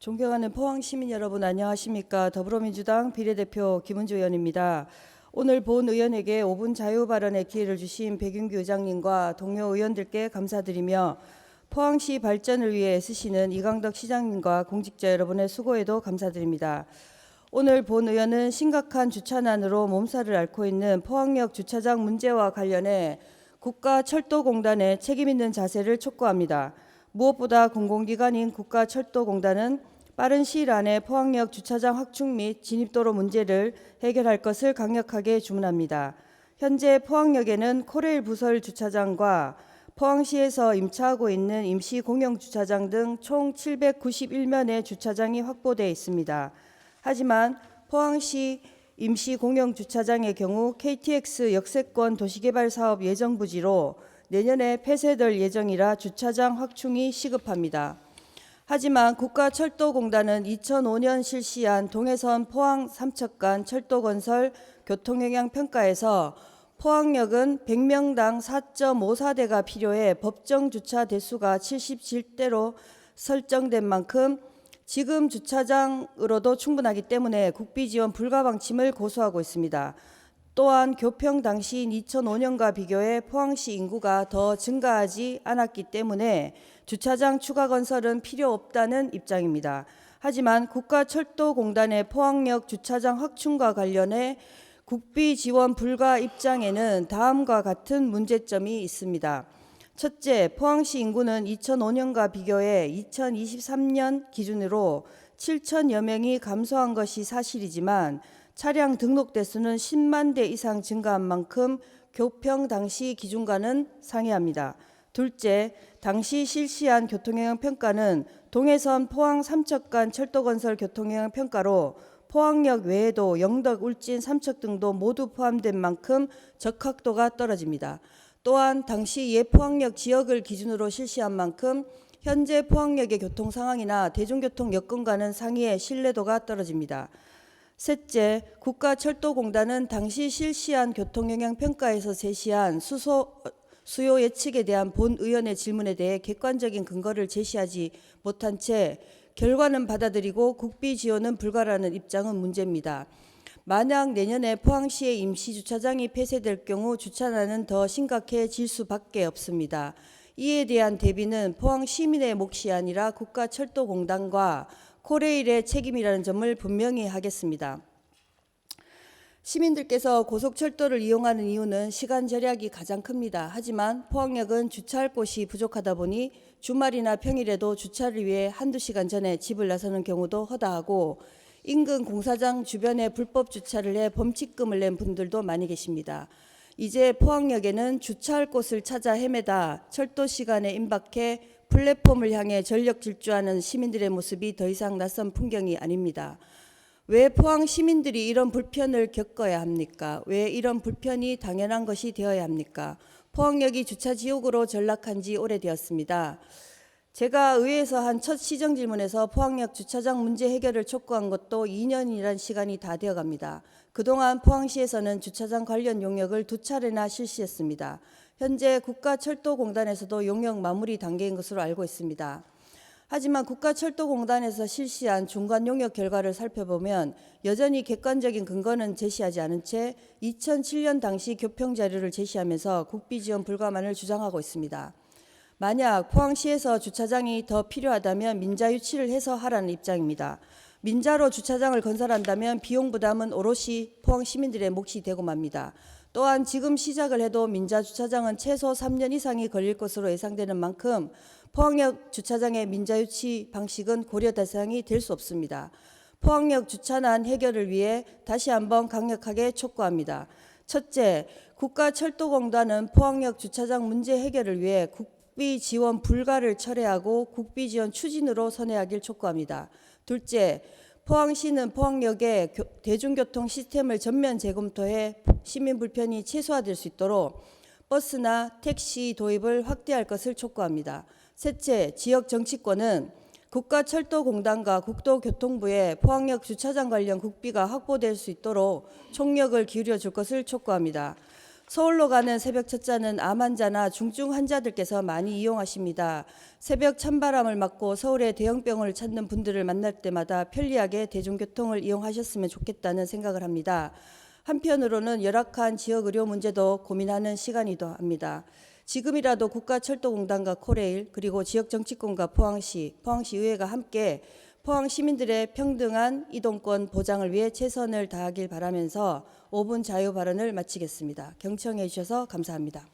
존경하는 포항 시민 여러분 안녕하십니까? 더불어민주당 비례대표 김은주 의원입니다. 오늘 본 의원에게 5분 자유 발언의 기회를 주신 백윤규 의장님과 동료 의원들께 감사드리며 포항시 발전을 위해 애쓰시는 이강덕 시장님과 공직자 여러분의 수고에도 감사드립니다. 오늘 본 의원은 심각한 주차난으로 몸살을 앓고 있는 포항역 주차장 문제와 관련해 국가철도공단의 책임 있는 자세를 촉구합니다. 무엇보다 공공기관인 국가철도공단은 빠른 시일 안에 포항역 주차장 확충 및 진입도로 문제를 해결할 것을 강력하게 주문합니다. 현재 포항역에는 코레일 부설 주차장과 포항시에서 임차하고 있는 임시 공영 주차장 등 총 791면의 주차장이 확보되어 있습니다. 하지만 포항시 임시 공영 주차장의 경우 KTX 역세권 도시개발 사업 예정 부지로 내년에 폐쇄될 예정이라 주차장 확충이 시급합니다. 하지만 국가철도공단은 2005년 실시한 동해선 포항 삼척간 철도 건설 교통 영향 평가에서 포항역은 100명당 4.54대가 필요해 법정 주차 대수가 77대로 설정된 만큼 지금 주차장으로도 충분하기 때문에 국비 지원 불가 방침을 고수하고 있습니다. 또한 교평 당시인 2005년과 비교해 포항시 인구가 더 증가하지 않았기 때문에 주차장 추가 건설은 필요 없다는 입장입니다. 하지만 국가철도공단의 포항역 주차장 확충과 관련해 국비 지원 불가 입장에는 다음과 같은 문제점이 있습니다. 첫째, 포항시 인구는 2005년과 비교해 2023년 기준으로 7천여 명이 감소한 것이 사실이지만 차량 등록 대수는 10만 대 이상 증가한 만큼 교평 당시 기준과는 상이합니다. 둘째, 당시 실시한 교통영향 평가는 동해선 포항 삼척간 철도 건설 교통영향 평가로 포항역 외에도 영덕, 울진, 삼척 등도 모두 포함된 만큼 적합도가 떨어집니다. 또한 당시 예포항역 지역을 기준으로 실시한 만큼 현재 포항역의 교통 상황이나 대중교통 여건과는 상이해 신뢰도가 떨어집니다. 셋째, 국가철도공단은 당시 실시한 교통영향 평가에서 제시한 수소 수요 예측에 대한 본 의원의 질문에 대해 객관적인 근거를 제시하지 못한 채 결과는 받아들이고 국비 지원은 불가라는 입장은 문제입니다. 만약 내년에 포항시의 임시 주차장이 폐쇄될 경우 주차난은 더 심각해질 수밖에 없습니다. 이에 대한 대비는 포항 시민의 몫이 아니라 국가철도공단과 코레일의 책임이라는 점을 분명히 하겠습니다. 시민들께서 고속철도를 이용하는 이유는 시간 절약이 가장 큽니다. 하지만 포항역은 주차할 곳이 부족하다 보니 주말이나 평일에도 주차를 위해 한두 시간 전에 집을 나서는 경우도 허다하고 인근 공사장 주변에 불법 주차를 해 범칙금을 낸 분들도 많이 계십니다. 이제 포항역에는 주차할 곳을 찾아 헤매다 철도 시간에 임박해 플랫폼을 향해 전력 질주하는 시민들의 모습이 더 이상 낯선 풍경이 아닙니다. 왜 포항 시민들이 이런 불편을 겪어야 합니까? 왜 이런 불편이 당연한 것이 되어야 합니까? 포항역이 주차 지옥으로 전락한 지 오래되었습니다. 제가 의회에서 한 첫 시정 질문에서 포항역 주차장 문제 해결을 촉구한 것도 2년이란 시간이 다 되어 갑니다. 그동안 포항시에서는 주차장 관련 용역을 두 차례나 실시했습니다. 현재 국가철도공단에서도 용역 마무리 단계인 것으로 알고 있습니다. 하지만 국가철도공단에서 실시한 중간 용역 결과를 살펴보면 여전히 객관적인 근거는 제시하지 않은 채 2007년 당시 교평 자료를 제시하면서 국비 지원 불가만을 주장하고 있습니다. 만약 포항시에서 주차장이 더 필요하다면 민자 유치를 해서 하라는 입장입니다. 민자로 주차장을 건설한다면 비용 부담은 오롯이 포항 시민들의 몫이 되고 맙니다. 또한 지금 시작을 해도 민자 주차장은 최소 3년 이상이 걸릴 것으로 예상되는 만큼 포항역 주차장의 민자 유치 방식은 고려 대상이 될 수 없습니다. 포항역 주차난 해결을 위해 다시 한번 강력하게 촉구합니다. 첫째, 국가철도공단은 포항역 주차장 문제 해결을 위해 국 비 지원 불가를 철회하고 국비 지원 추진으로 선회하길 촉구합니다. 둘째, 포항시는 포항역의 교- 대중교통 시스템을 전면 재검토해 시민 불편이 최소화될 수 있도록 버스나 택시 도입을 확대할 것을 촉구합니다. 셋째, 지역 정치권은 국가철도공단과 국도교통부의 포항역 주차장 관련 국비가 확보될 수 있도록 총력을 기울여 줄 것을 촉구합니다. 서울로 가는 새벽 첫자는 암 환자나 중증 환자들께서 많이 이용하십니다. 새벽 찬바람을 맞고 서울의 대형병을 찾는 분들을 만날 때마다 편리하게 대중교통을 이용하셨으면 좋겠다는 생각을 합니다. 한편으로는 열악한 지역 의료 문제도 고민하는 시간이기도 합니다. 지금이라도 국가철도공단과 코레일 그리고 지역 정치권과 포항시, 포항시 의회가 함께 포항 시민들의 평등한 이동권 보장을 위해 최선을 다하길 바라면서 5분 자유 발언을 마치겠습니다. 경청해 주셔서 감사합니다.